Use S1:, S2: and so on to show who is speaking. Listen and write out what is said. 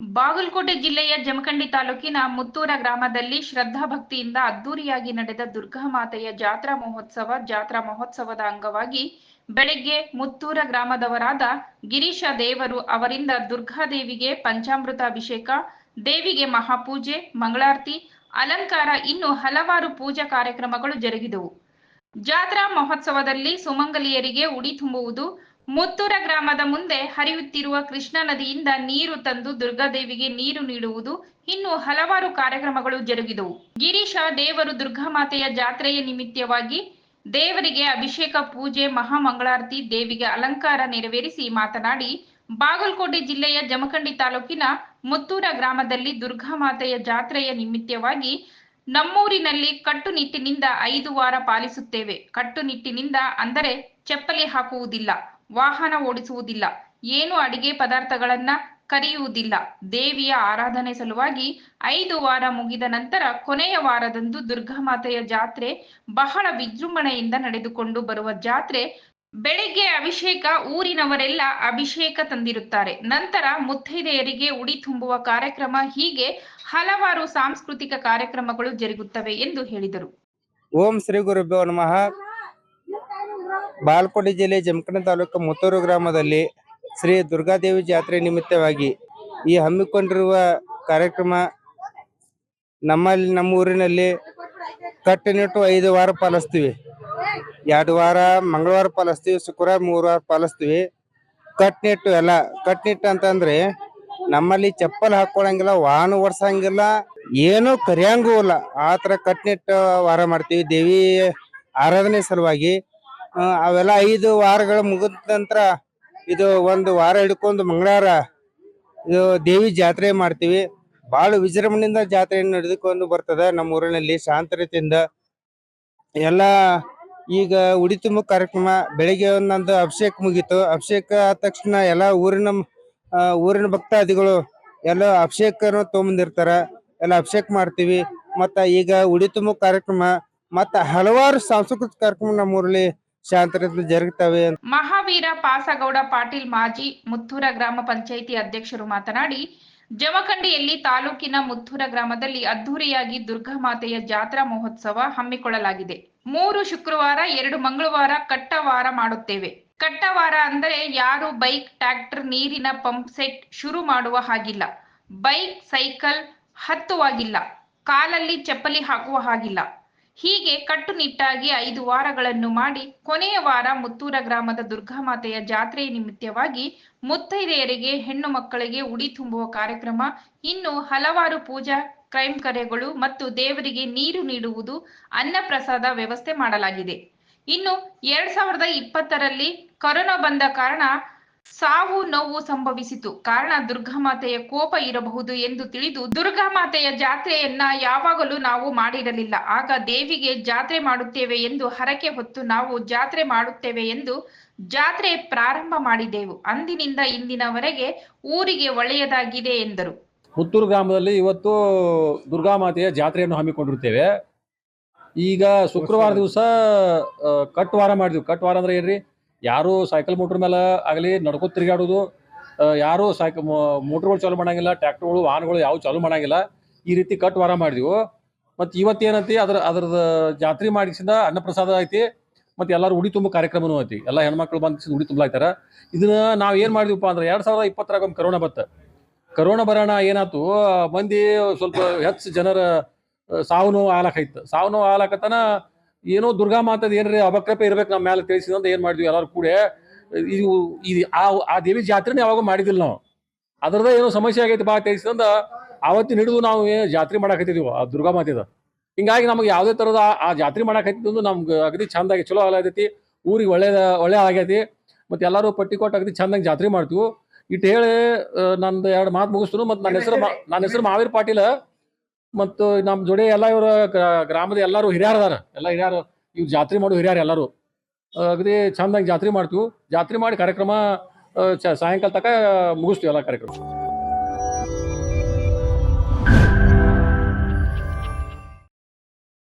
S1: ಬಾಗಲಕೋಟೆ ಜಿಲ್ಲೆಯ ಜಮಖಂಡಿ ತಾಲೂಕಿನ ಮುತ್ತೂರ ಗ್ರಾಮದಲ್ಲಿ ಶ್ರದ್ಧಾ ಭಕ್ತಿಯಿಂದ ಅದ್ದೂರಿಯಾಗಿ ನಡೆದ ದುರ್ಗಾಮಾತೆಯ ಜಾತ್ರಾ ಮಹೋತ್ಸವ, ಜಾತ್ರಾ ಮಹೋತ್ಸವದ ಅಂಗವಾಗಿ ಬೆಳಗ್ಗೆ ಮುತ್ತೂರ ಗ್ರಾಮದವರಾದ ಗಿರೀಶ ದೇವರು ಅವರಿಂದ ದುರ್ಗಾದೇವಿಗೆ ಪಂಚಾಮೃತ ಅಭಿಷೇಕ, ದೇವಿಗೆ ಮಹಾಪೂಜೆ, ಮಂಗಳಾರತಿ, ಅಲಂಕಾರ, ಇನ್ನು ಹಲವಾರು ಪೂಜಾ ಕಾರ್ಯಕ್ರಮಗಳು ಜರುಗಿದವು. ಜಾತ್ರಾ ಮಹೋತ್ಸವದಲ್ಲಿ ಸುಮಂಗಲಿಯರಿಗೆ ಉಡಿ ತುಂಬುವುದು ಮುತ್ತೂರ ಗ್ರಾಮದ ಮುಂದೆ ಹರಿಯುತ್ತಿರುವ ಕೃಷ್ಣಾ ನದಿಯಿಂದ ನೀರು ತಂದು ದುರ್ಗಾದೇವಿಗೆ ನೀರು ನೀಡುವುದು. ಇನ್ನು ಹಲವಾರು ಕಾರ್ಯಕ್ರಮಗಳು ಜರುಗಿದವು. ಗಿರೀಶ ದೇವರು ದುರ್ಗಾಮಾತೆಯ ಜಾತ್ರೆಯ ನಿಮಿತ್ತವಾಗಿ ದೇವರಿಗೆ ಅಭಿಷೇಕ, ಪೂಜೆ, ಮಹಾಮಂಗಳಾರತಿ, ದೇವಿಗೆ ಅಲಂಕಾರ ನೆರವೇರಿಸಿ ಮಾತನಾಡಿ, ಬಾಗಲಕೋಟೆ ಜಿಲ್ಲೆಯ ಜಮಖಂಡಿ ತಾಲೂಕಿನ ಮುತ್ತೂರ ಗ್ರಾಮದಲ್ಲಿ ದುರ್ಗಾಮಾತೆಯ ಜಾತ್ರೆಯ ನಿಮಿತ್ತವಾಗಿ ನಮ್ಮೂರಿನಲ್ಲಿ ಕಟ್ಟುನಿಟ್ಟಿನಿಂದ ಐದು ವಾರ ಪಾಲಿಸುತ್ತೇವೆ. ಕಟ್ಟುನಿಟ್ಟಿನಿಂದ ಅಂದರೆ ಚಪ್ಪಲಿ ಹಾಕುವುದಿಲ್ಲ. ವಾಹನ ಓಡಿಸುವುದಿಲ್ಲ. ಏನು ಅಡಿಗೆ ಪದಾರ್ಥಗಳನ್ನ ಕರೆಯುವುದಿಲ್ಲ. ದೇವಿಯ ಆರಾಧನೆ ಸಲುವಾಗಿ ಐದು ವಾರ ಮುಗಿದ ನಂತರ ಕೊನೆಯ ವಾರದಂದು ದುರ್ಗಾಮಾತೆಯ ಜಾತ್ರೆ ಬಹಳ ವಿಜೃಂಭಣೆಯಿಂದ ನಡೆದುಕೊಂಡು ಬರುವ ಜಾತ್ರೆ. ಬೆಳಿಗ್ಗೆ ಅಭಿಷೇಕ, ಊರಿನವರೆಲ್ಲ ಅಭಿಷೇಕ ತಂದಿರುತ್ತಾರೆ. ನಂತರ ಮುತ್ತೈದೆಯರಿಗೆ ಉಡಿ ತುಂಬುವ ಕಾರ್ಯಕ್ರಮ, ಹೀಗೆ ಹಲವಾರು ಸಾಂಸ್ಕೃತಿಕ ಕಾರ್ಯಕ್ರಮಗಳು ಜರುಗುತ್ತವೆ ಎಂದು ಹೇಳಿದರು.
S2: ಓಂ ಶ್ರೀ ಗುರುಭ್ಯೋ ನಮಃ. ಬಾಲ್ಕೋಟೆ ಜಿಲ್ಲೆ ಜಮಖಂಡ ತಾಲೂಕು ಮುತ್ತೂರು ಗ್ರಾಮದಲ್ಲಿ ಶ್ರೀ ದುರ್ಗಾದೇವಿ ಜಾತ್ರೆ ನಿಮಿತ್ತವಾಗಿ ಈ ಹಮ್ಮಿಕೊಂಡಿರುವ ಕಾರ್ಯಕ್ರಮ ನಮ್ಮಲ್ಲಿ, ನಮ್ಮ ಊರಿನಲ್ಲಿ ಕಟ್ಟುನಿಟ್ಟು ಐದು ವಾರ ಪಾಲಿಸ್ತೀವಿ. ಎರಡು ವಾರ, ಮಂಗಳವಾರ ಪಾಲಿಸ್ತೀವಿ, ಶುಕ್ರವಾರ ಮೂರು ವಾರ ಪಾಲಿಸ್ತೀವಿ. ಕಟ್ನಿಟ್ಟು ಎಲ್ಲ ಕಟ್ನಿಟ್ಟು ಅಂತಂದ್ರೆ ನಮ್ಮಲ್ಲಿ ಚಪ್ಪಲ್ ಹಾಕೊಳಂಗಿಲ್ಲ, ವಾಹನ ಓಡ್ಸಂಗಿಲ್ಲ, ಏನು ಕರಿಯಂಗೂ ಇಲ್ಲ. ಆ ಕಟ್ನಿಟ್ಟು ವಾರ ಮಾಡ್ತೀವಿ. ದೇವಿ ಆರಾಧನೆ ಸಲುವಾಗಿ ಅವೆಲ್ಲ ಐದು ವಾರಗಳು ಮುಗಿದ ನಂತರ ಇದು ಒಂದು ವಾರ ಹಿಡ್ಕೊಂಡು ಮಂಗಳವಾರ ಇದು ದೇವಿ ಜಾತ್ರೆ ಮಾಡ್ತೀವಿ. ಬಹಳ ವಿಜೃಂಭಣೆಯಿಂದ ಜಾತ್ರೆ ನಡೆದುಕೊಂಡು ಬರ್ತದೆ ನಮ್ಮ ಊರಿನಲ್ಲಿ ಶಾಂತರತೆಯಿಂದ. ಎಲ್ಲ ಈಗ ಉಡಿ ತುಂಬ ಕಾರ್ಯಕ್ರಮ, ಬೆಳಿಗ್ಗೆ ಒಂದೊಂದು ಅಭಿಷೇಕ ಮುಗೀತು. ಅಭಿಷೇಕ ಆದ ತಕ್ಷಣ ಎಲ್ಲ ಊರಿನ ಊರಿನ ಭಕ್ತಾದಿಗಳು ಎಲ್ಲ ಅಭಿಷೇಕನು ತೊಗೊಂಬಂದಿರ್ತಾರ. ಎಲ್ಲ ಅಭಿಷೇಕ ಮಾಡ್ತೀವಿ. ಮತ್ತ ಈಗ ಉಡಿ ತುಂಬ ಕಾರ್ಯಕ್ರಮ, ಮತ್ತ ಹಲವಾರು ಸಾಂಸ್ಕೃತಿಕ ಕಾರ್ಯಕ್ರಮ ನಮ್ಮ ಊರಲ್ಲಿ ಶಾಂತ ಜರುಗುತ್ತವೆ
S1: ಮಹಾವೀರ ಪಾಸಗೌಡ ಪಾಟೀಲ್ ಮಾಜಿ ಮುತ್ತೂರ ಗ್ರಾಮ ಪಂಚಾಯಿತಿ ಅಧ್ಯಕ್ಷರು ಮಾತನಾಡಿ, ಜಮಖಂಡಿಯಲ್ಲಿ ತಾಲೂಕಿನ ಮುತ್ತೂರ ಗ್ರಾಮದಲ್ಲಿ ಅದ್ದೂರಿಯಾಗಿ ದುರ್ಗಾಮಾತೆಯ ಜಾತ್ರಾ ಮಹೋತ್ಸವ ಹಮ್ಮಿಕೊಳ್ಳಲಾಗಿದೆ. ಮೂರು ಶುಕ್ರವಾರ, ಎರಡು ಮಂಗಳವಾರ ಕಟ್ಟವಾರ ಮಾಡುತ್ತೇವೆ. ಕಟ್ಟವಾರ ಅಂದರೆ ಯಾರು ಬೈಕ್, ಟ್ರ್ಯಾಕ್ಟರ್, ನೀರಿನ ಪಂಪ್ ಸೆಟ್ ಶುರು ಮಾಡುವ ಹಾಗಿಲ್ಲ. ಬೈಕ್, ಸೈಕಲ್ ಹತ್ತುವಾಗಿಲ್ಲ. ಕಾಲಲ್ಲಿ ಚಪ್ಪಲಿ ಹಾಕುವ ಹಾಗಿಲ್ಲ. ಹೀಗೆ ಕಟ್ಟುನಿಟ್ಟಾಗಿ ಐದು ವಾರಗಳನ್ನು ಮಾಡಿ ಕೊನೆಯ ವಾರ ಮುತ್ತೂರ ಗ್ರಾಮದ ದುರ್ಗಾಮಾತೆಯ ಜಾತ್ರೆಯ ನಿಮಿತ್ತವಾಗಿ ಮುತ್ತೈದೆಯರಿಗೆ, ಹೆಣ್ಣು ಮಕ್ಕಳಿಗೆ ಉಡಿ ತುಂಬುವ ಕಾರ್ಯಕ್ರಮ. ಇನ್ನು ಹಲವಾರು ಪೂಜಾ ಕೈಂಕರ್ಯಗಳು ಮತ್ತು ದೇವರಿಗೆ ನೀರು ನೀಡುವುದು ಅನ್ನಪ್ರಸಾದ ವ್ಯವಸ್ಥೆ ಮಾಡಲಾಗಿದೆ. ಇನ್ನು ಎರಡ್ ಸಾವಿರದ ಇಪ್ಪತ್ತರಲ್ಲಿ ಕೊರೋನಾ ಬಂದ ಕಾರಣ ಸಾವು ನೋವು ಸಂಭವಿಸಿತು. ಕಾರಣ ದುರ್ಗಾಮಾತೆಯ ಕೋಪ ಇರಬಹುದು ಎಂದು ತಿಳಿದು ದುರ್ಗಾಮಾತೆಯ ಜಾತ್ರೆಯನ್ನ ಯಾವಾಗಲೂ ನಾವು ಮಾಡಿರಲಿಲ್ಲ. ಆಗ ದೇವಿಗೆ ಜಾತ್ರೆ ಮಾಡುತ್ತೇವೆ ಎಂದು ಹರಕೆ ಹೊತ್ತು ನಾವು ಜಾತ್ರೆ ಮಾಡುತ್ತೇವೆ ಎಂದು ಜಾತ್ರೆ ಪ್ರಾರಂಭ ಮಾಡಿದೆವು. ಅಂದಿನಿಂದ ಇಂದಿನವರೆಗೆ ಊರಿಗೆ ಒಳ್ಳೆಯದಾಗಿದೆ ಎಂದರು.
S3: ಪುತ್ತೂರು ಗ್ರಾಮದಲ್ಲಿ ಇವತ್ತು ದುರ್ಗಾಮಾತೆಯ ಜಾತ್ರೆಯನ್ನು ಹಮ್ಮಿಕೊಂಡಿರುತ್ತೇವೆ ಈಗ ಶುಕ್ರವಾರ ದಿವಸ ಕಟ್ ವಾರ ಮಾಡಿದ್ವಿ. ಕಟ್ ವಾರ ಅಂದ್ರೆ ಏನ್ರಿ? ಯಾರು ಸೈಕಲ್ ಮೋಟ್ರ್ ಮೇಲೆ ಆಗಲಿ ನಡ್ಕೋ ತಿರುಗಾಡೋದು ಯಾರು ಸೈಕ ಮೋಟ್ರ್ಗಳು ಚಾಲೂ ಮಾಡಂಗಿಲ್ಲ, ಟ್ರ್ಯಾಕ್ಟರ್ಗಳು, ವಾಹನಗಳು ಯಾವ ಚಾಲೂ ಮಾಡಂಗಿಲ್ಲ. ಈ ರೀತಿ ಕಟ್ ವಾರ ಮಾಡಿದ್ವು. ಮತ್ತು ಇವತ್ತೇನೈತಿ ಅದ್ರ ಅದ್ರದ್ದು ಜಾತ್ರೆ ಮಾಡಿಸಿದ ಅನ್ನಪ್ರಸಾದ ಐತಿ, ಮತ್ತು ಎಲ್ಲರೂ ಉಡಿ ತುಂಬ ಕಾರ್ಯಕ್ರಮನೂ ಐತಿ. ಎಲ್ಲ ಹೆಣ್ಮಕ್ಳು ಬಂದು ಉಡಿ ತುಂಬಲಾಯ್ತಾರ ಇದನ್ನ ನಾವು ಏನು ಮಾಡಿದ್ವಿಪ್ಪ ಅಂದ್ರೆ, ಎರಡು ಸಾವಿರದ ಇಪ್ಪತ್ತರಾಗ ಒಂದು ಕರೋನಾ ಬತ್ತ ಕರೋನಾ ಬರೋಣ ಏನಾಯ್ತು ಮಂದಿ ಸ್ವಲ್ಪ ಹೆಚ್ಚು ಜನರ ಸಾವು ನೋವು ಆಲಾಕೈತು ಸಾವು ನೋವು ಆಲಾಕತನ ಏನೋ ದುರ್ಗಾ ಮಾತದ ಏನ್ರಿ ಅಬಕ್ರಪೆ ಇರ್ಬೇಕು ನಮ್ಮ ಮೇಲೆ ತಿಳಿಸಿದಂತ ಏನ್ ಮಾಡಿದ್ವಿ ಎಲ್ಲರೂ ಕೂಡ. ಇದು ಇದು ಆ ಆ ದೇವಿ ಜಾತ್ರೆನ ಯಾವಾಗ ಮಾಡಿದಿಲ್ಲ ನಾವು. ಅದರದ ಏನೋ ಸಮಸ್ಯೆ ಆಗೈತಿ ಬಾ ತಿಳಿಸಿದಂದ ಆವತ್ತಿನ ಹಿಡಿದು ನಾವು ಜಾತ್ರೆ ಮಾಡಾಕತ್ತಿದೀವಿ, ಆ ದುರ್ಗಾ ಮಾತೆದ. ಹಿಂಗಾಗಿ ನಮಗೆ ಯಾವುದೇ ತರದ ಆ- ಜಾತ್ರೆ ಮಾಡಾಕತ್ತಿದ್ದು ನಮ್ಗೆ ಅಗದಿ ಚಂದಾಗಿ ಚಲೋ ಆಗತೈತಿ ಊರಿಗೆ ಒಳ್ಳೇದ ಒಳ್ಳೆ ಆಗೈತಿ ಮತ್ತೆ ಎಲ್ಲರೂ ಪಟ್ಟಿ ಕೊಟ್ಟು ಅಗದಿ ಚಂದಾಗಿ ಜಾತ್ರೆ ಮಾಡ್ತೀವಿ. ಇಟ್ಟು ಹೇಳಿ ನಂದು ಎರಡು ಮಾತು ಮುಗಿಸ್ತು ಮತ್ತು ನನ್ನ ಹೆಸರು ನನ್ನ ಹೆಸರು ಮಾವೀರ್ ಪಾಟೀಲ್. ಮತ್ತು ನಮ್ಮ ಜೋಡಿ ಎಲ್ಲ ಇವರು ಗ್ರಾಮದ ಎಲ್ಲರೂ ಹಿರಿಯರು ಎಲ್ಲ ಹಿರಿಯರು ಇವ್ ಜಾತ್ರೆ ಮಾಡೋ ಹಿರಿಯರು ಎಲ್ಲರೂ. ಅಗದಿ ಚಂದಾಗಿ ಜಾತ್ರೆ ಮಾಡ್ತೀವಿ. ಜಾತ್ರೆ ಮಾಡಿ ಕಾರ್ಯಕ್ರಮ ಸಾಯಂಕಾಲ ತನಕ ಮುಗಿಸ್ತೀವಿ ಎಲ್ಲ ಕಾರ್ಯಕ್ರಮ.